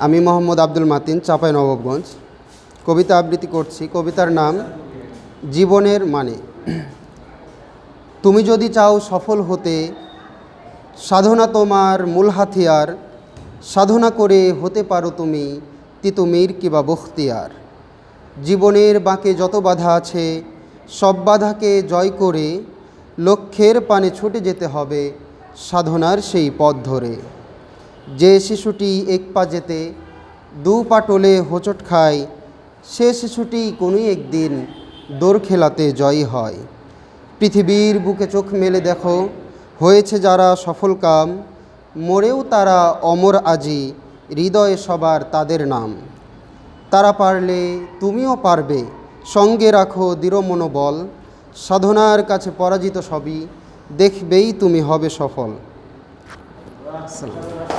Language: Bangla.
আমি মোহাম্মদ আব্দুল মাতিন, চাপাই নবাবগঞ্জ। কবিতা আবৃত্তি করছি। কবিতার নাম, জীবনের মানে। তুমি যদি চাও সফল হতে, সাধনা তোমার মূল হাতিয়ার। সাধনা করে হতে পারো তুমি তিতুমির কিবা বখতিয়ার। জীবনের বাঁকে যত বাধা আছে, সব বাধাকে জয় করে, লক্ষ্যের পানে ছুটে যেতে হবে, সাধনার সেই পথ ধরে। যে শিশুটি এক পা যেতে, দু পা টোলে হোঁচট খায়, সে শিশুটি কোনো একদিন দৌড় খেলাতে জয়ী হয়। পৃথিবীর বুকে চোখ মেলে দেখো, হয়েছে যারা সফল কাম, মরেও তারা অমর আজি, হৃদয়ে সবার তাদের নাম। তারা পারলে তুমিও পারবে, সঙ্গে রাখো দৃঢ় মনোবল, সাধনার কাছে পরাজিত সবই, দেখবেই তুমি হবে সফল। আসসালাম।